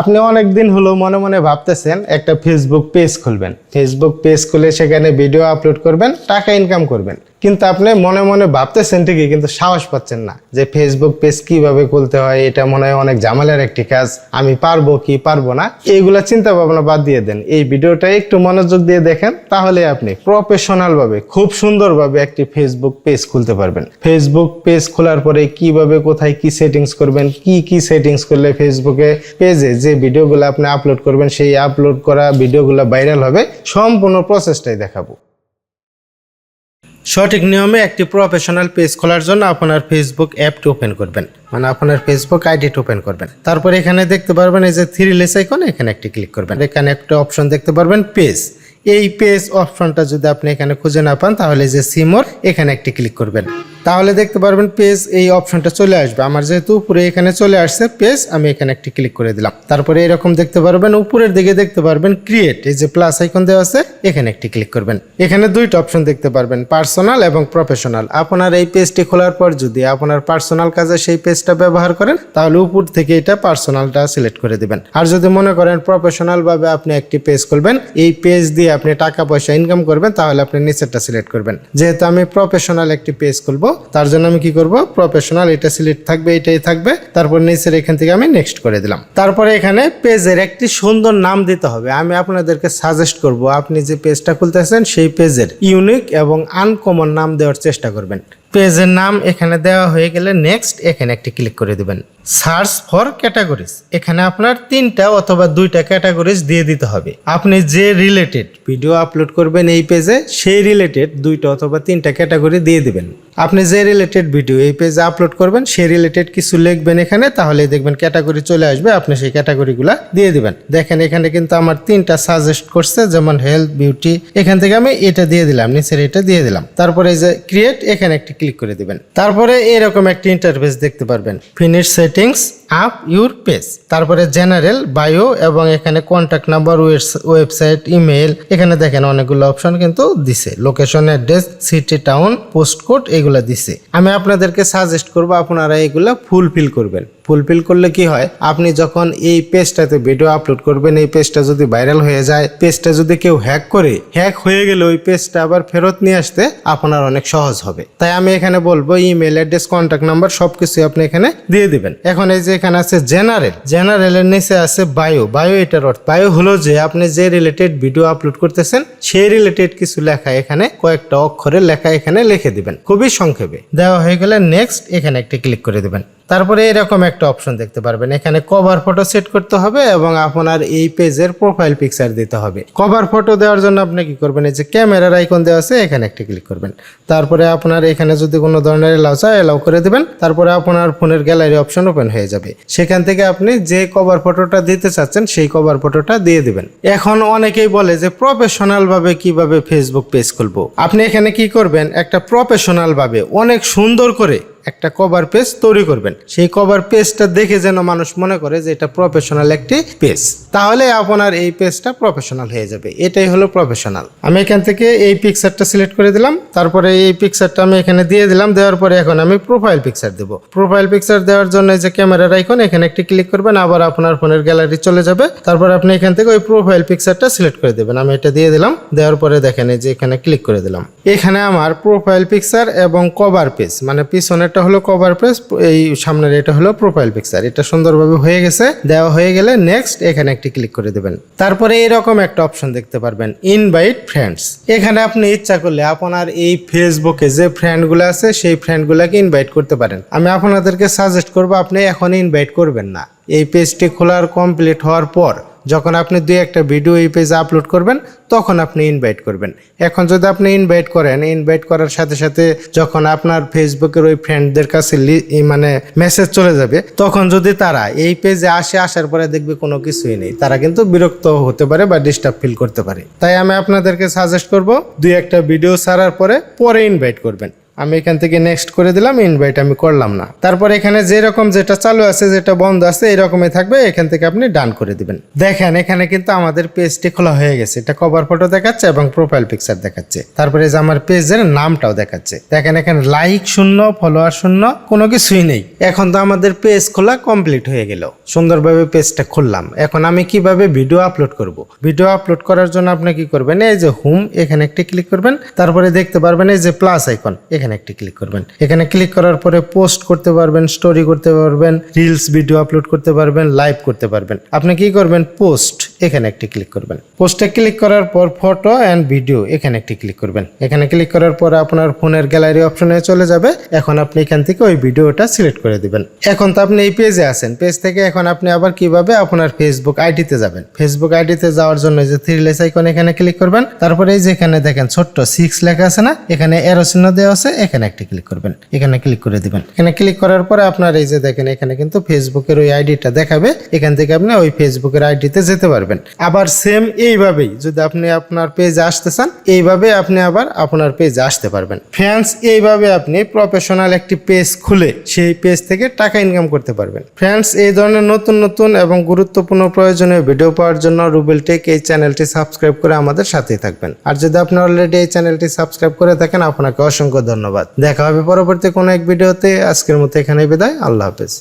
আপনি অনেক দিন হলো মনে মনে ভাবতেছেন একটা ফেসবুক পেজ খুলবেন। ফেসবুক পেজ খুলে সেখানে ভিডিও আপলোড করবেন, টাকা ইনকাম করবেন। কিন্তু আপনি মনে মনে ভাবতেছেন ঠিকই, কিন্তু সাহস পাচ্ছেন না যে ফেসবুক পেজ কীভাবে খুলতে হয়, এটা মনে হয় অনেক ঝামেলার একটি কাজ, আমি পারব কি পারব না? এইগুলা চিন্তা ভাবনা বাদ দিয়ে দেন। এই ভিডিওটা একটু মনোযোগ দিয়ে দেখেন, তাহলে আপনি প্রফেশনাল ভাবে, খুব সুন্দরভাবে একটি ফেসবুক পেজ খুলতে পারবেন। ফেসবুক পেজ খোলার পরে কীভাবে কোথায় কি সেটিংস করবেন, কি কি সেটিংস করলে ফেসবুকে পেজে যে ভিডিওগুলো আপনি আপলোড করবেন, সেই আপলোড করা ভিডিওগুলো ভাইরাল হবে, সম্পূর্ণ প্রসেসটাই দেখাবো। সঠিক নিয়মে একটি প্রফেশনাল পেজ খোলার জন্য আপনার ফেসবুক অ্যাপটি ওপেন করবেন। মানে আপনার ফেসবুক আইডিটি ওপেন করবেন। তারপর এখানে দেখতে পারবেন এই যে থ্রি লেস আইকন এখানে একটি ক্লিক করবেন। এখানে একটা অপশন দেখতে পারবেন পেজ এই পেজ অপশনটা যদি আপনি এখানে খুঁজে না পান, তাহলে যে সিমোর এখানে একটি ক্লিক করবেন। তাহলে দেখতে পারবেন পেজ এই অপশনটা চলে আসবে। আমার যেহেতু উপরে এখানে চলে আসছে পেজ, আমি এখানে একটি ক্লিক করে দিলাম। তারপরে এরকম দেখতে পারবেন, উপরের দিকে দেখতে পারবেন ক্রিয়েট এই যে প্লাস আইকন দেওয়া আছে, এখানে একটি ক্লিক করবেন। এখানে দুইটা অপশন দেখতে পারবেন পার্সোনাল এবং প্রফেশনাল আপনার এই পেজটি খোলার পর যদি আপনার পার্সোনাল কাজে সেই পেজটা ব্যবহার করেন, তাহলে উপর থেকে এটা পার্সোনালটা সিলেক্ট করে দিবেন। আর যদি মনে করেন প্রফেশনাল ভাবে আপনি একটি পেজ খুলবেন, এই পেজ দিয়ে আপনি টাকা পয়সা ইনকাম করবেন, তাহলে আপনি নিচেরটা সিলেক্ট করবেন। যেহেতু আমি প্রফেশনাল একটি পেজ খুলবো তার জন্য আমি কি করব? প্রফেশনাল এটা সিলেক্ট থাকবে, এটাই থাকবে। তারপর নিচের এখান থেকে আমি নেক্সট করে দিলাম। তারপরে এখানে পেজের একটি সুন্দর নাম দিতে হবে। আমি আপনাদেরকে সাজেস্ট করব, আপনি যে পেজটা খুলতেছেন, সেই পেজের ইউনিক এবং আনকমন নাম দেওয়ার চেষ্টা করবেন। পেজের নাম এখানে দেওয়া হয়ে গেলে নেক্সট এখানে একটি ক্লিক করে দিবেন। Search for categories. এখানে আপনার তিনটা অথবা দুইটা ক্যাটাগরিজ দিয়ে দিতে হবে। আপনি যে রিলেটেড ভিডিও আপলোড করবেন এই পেজে সেই রিলেটেড দুইটা অথবা তিনটা ক্যাটাগরি দিয়ে দিবেন। আপনি যে রিলেটেড ভিডিও এই পেজে আপলোড করবেন, সেই রিলেটেড কিছু লিখবেন এখানে তাহলে দেখবেন ক্যাটাগরি চলে আসবে, আপনি সেই ক্যাটাগরিগুলো দিয়ে দিবেন। দেখেন, এখানে কিন্তু আমার তিনটা সাজেস্ট করছে, যেমন হেলথ বিউটি এখান থেকে আমি এটা দিয়ে দিলাম, নিচের এটা দিয়ে দিলাম। তারপরে এই যে ক্রিয়েট এখানে একটি ক্লিক করে দিবেন। তারপরে এরকম একটি ইন্টারফেস দেখতে পারবেন। Finish settings up your page তারপরে জেনারেল বায়ো এবং এখানে কন্ট্যাক্ট নাম্বার ওয়েবসাইট ইমেল এখানে দেখেন অনেকগুলো অপশন কিন্তু দিছে। Location address city town post code এগুলো দিছে। আমি আপনাদেরকে সাজেস্ট করব আপনারা এগুলো ফুলফিল করবেন। ফুলফিল করলে কি হয়? আপনি যখন এই পেজটাতে ভিডিও আপলোড করবেন, এই পেজটা যদি ভাইরাল হয়ে যায় পেজটা যদি কেউ হ্যাক করে হ্যাক হয়ে গেলে ওই পেজটা আবার ফেরত নিয়ে আসতে আপনার অনেক সহজ হবে। তাই আমি এখানে বলব ইমেল অ্যাড্রেস কন্ট্যাক্ট নাম্বার সবকিছু আপনি এখানে দিয়ে দিবেন। এখন এই যে এখানে আছে জেনারেল। জেনারেলের নিচে আছে বায়ো। বায়ো এটার অর্থ বায়ো হলো যে আপনি যে রিলেটেড ভিডিও আপলোড করতেছেন, সেই রিলেটেড কিছু লেখা এখানে, কয়েকটা অক্ষরে লেখা এখানে লিখে দিবেন। খুবই সংক্ষেপে। দেওয়া হয়ে গেলে নেক্সট এখানে একটা ক্লিক করে দিবেন। তারপরে এরকম একটা অপশন দেখতে পারবেন। এখানে কভার ফটো সেট করতে হবে এবং আপনার এই পেজের প্রোফাইল পিকচার দিতে হবে। কভার ফটো দেওয়ার জন্য আপনি কি করবেন? এই যে ক্যামেরার আইকন দেওয়া আছে, এখানে একটা ক্লিক করবেন। তারপরে আপনার এখানে যদি কোনো ধরনের এলাও চায় এলাও করে দেবেন। তারপরে আপনার ফোনের গ্যালারি অপশন ওপেন হয়ে যাবে। সেখান থেকে আপনি যে কভার ফটোটা দিতে চাচ্ছেন, সেই কভার ফটোটা দিয়ে দিবেন। এখন অনেকেই বলে যে প্রফেশনাল ভাবে কীভাবে ফেসবুক পেজ খুলবো? আপনি এখানে কি করবেন? একটা প্রফেশনাল ভাবে অনেক সুন্দর করে একটা কভার পেজ তৈরি করবেন। সেই কভার পেজটা দেখে যেন মানুষ মনে করে যে এটা প্রফেশনাল একটি পেজ তাহলে আপনার এই পেজটা প্রফেশনাল হয়ে যাবে। এটাই হলো প্রফেশনাল আমি এখান থেকে এই পিকচারটা সিলেক্ট করে দিলাম। তারপরে এই পিকচারটা আমি এখানে দিয়ে দিলাম। দেওয়ার পরে এখন আমি প্রোফাইল পিকচার দেবো। প্রোফাইল পিকচার দেওয়ার জন্য যে ক্যামেরার আইকন এখানে একটি ক্লিক করবেন, আবার আপনার ফোনের গ্যালারি চলে যাবে। তারপর আপনি এখান থেকে ওই প্রোফাইল পিকচারটা সিলেক্ট করে দেবেন। আমি এটা দিয়ে দিলাম। দেওয়ার পরে দেখেন এই যে এখানে ক্লিক করে দিলাম। এখানে আমার প্রোফাইল পিকচার এবং কভার পেজ মানে পিছনেরটা হলো কভার পেজ এই সামনের এটা হলো প্রোফাইল পিকচার এটা সুন্দরভাবে হয়ে গেছে, দেওয়া হয়ে গেলে নেক্সট এখানে একটি ক্লিক করে দেবেন। তারপরে এরকম একটা অপশন দেখতে পারবেন ইনভাইট ফ্রেন্ডস এখানে আপনি ইচ্ছা করলে আপনার এই ফেসবুকে যে ফ্রেন্ডগুলো আছে, সেই ফ্রেন্ডগুলোকে ইনভাইট করতে পারেন। আমি আপনাদেরকে সাজেস্ট করব, আপনি এখন ইনভাইট করবেন না। এই পেজটি খোলার কমপ্লিট হওয়ার পর যখন আপনি দুই একটা ভিডিও এই পেজে আপলোড করবেন, তখন আপনি ইনভাইট করবেন। এখন যদি আপনি ইনভাইট করেন ইনভাইট করার সাথে সাথে যখন আপনার ফেসবুকের ওই ফ্রেন্ডদের কাছে মানে মেসেজ চলে যাবে, তখন যদি তারা এই পেজে আসে, আসার পরে দেখবে কোনো কিছুই নেই। তারা কিন্তু বিরক্ত হতে পারে বা ডিস্টার্ব ফিল করতে পারে। তাই আমি আপনাদেরকে সাজেস্ট করব, দুই একটা ভিডিও ছাড়ার পরে পরে ইনভাইট করবেন। আমি এখান থেকে নেক্সট করে দিলাম ইনভাইট আমি করলাম না। তারপর এখানে যেরকম যেটা চালু আছে, যেটা বন্ধ আছে, এরকমই থাকবে, এখান থেকে আপনি ডান করে দিবেন। দেখেন, এখানে কিন্তু আমাদের পেজটি খোলা হয়ে গেছে। এটা কভার ফটো দেখাচ্ছে এবং প্রোফাইল পিকচার দেখাচ্ছে। তারপরে যে আমার পেজের নামটাও দেখাচ্ছে। দেখেন, এখানে লাইক শূন্য ফলোয়ার শূন্য, কোনো কিছুই নেই। এখন তো আমাদের পেজ খোলা কমপ্লিট হয়ে গেল। সুন্দরভাবে পেজটা খুললাম। এখন আমি কীভাবে ভিডিও আপলোড করব? ভিডিও আপলোড করার জন্য আপনি কি করবেন? এই যে হোম এখানে একটি ক্লিক করবেন। তারপরে দেখতে পারবেন এই যে প্লাস আইকন এখানে একটি ক্লিক করবেন। এখানে ক্লিক করার পরে পোস্ট করতে পারবেন স্টোরি করতে পারবেন রিলস ভিডিও আপলোড করতে পারবেন লাইভ করতে পারবেন। আপনি কি করবেন? পোস্ট এখানে একটি ক্লিক করবেন। পোস্টে ক্লিক করার পর ফটো অ্যান্ড ভিডিও এখানে একটি ক্লিক করবেন। এখানে ক্লিক করার পর আপনার ফোনের গ্যালারি অপশনে চলে যাবে। এখন আপনি এখান থেকে ওই ভিডিওটা সিলেক্ট করে দিবেন। এখন তো আপনি এই পেজে আছেন। পেজ থেকে এখন আপনি আবার কীভাবে আপনার ফেসবুক আইডিতে যাবেন? ফেসবুক আইডিতে যাওয়ার জন্য যে থ্রি লেস আইকন এখানে ক্লিক করবেন। তারপরে এই যে এখানে দেখেন ছোট্ট সিক্স লেখা আছে না? এখানে এরো চিহ্ন দেওয়া আছে। এখানে একটি ক্লিক করবেন। এখানে ক্লিক করে দিবেন। এখানে ক্লিক করার পরে আপনার এই যে দেখেন, এখানে কিন্তু ফেসবুকের ওই আইডিটা দেখাবে। এখান থেকে আপনি ওই ফেসবুকের আইডিতে যেতে পারবেন। আবার সেম এইভাবেই যদি আপনি আপনার পেজে আসতে চান, এইভাবে আপনি আবার আপনার পেজে আসতে পারবেন। ফ্রেন্ডস এইভাবে আপনি প্রফেশনাল একটি পেজ খুলে সেই পেজ থেকে টাকা ইনকাম করতে পারবেন। ফ্রেন্ডস এই ধরনের নতুন নতুন এবং গুরুত্বপূর্ণ প্রয়োজনীয় ভিডিও পাওয়ার জন্য রুবেল টেক এই চ্যানেলটি সাবস্ক্রাইব করে আমাদের সাথেই থাকবেন। আর যদি আপনি অলরেডি এই চ্যানেলটি সাবস্ক্রাইব করে থাকেন, আপনাকে অসংখ্য ধন্যবাদ। দেখা হবে পরবর্তী কোনো এক ভিডিওতে। আজকের মতো এখানে বিদায়। আল্লাহ হাফেজ।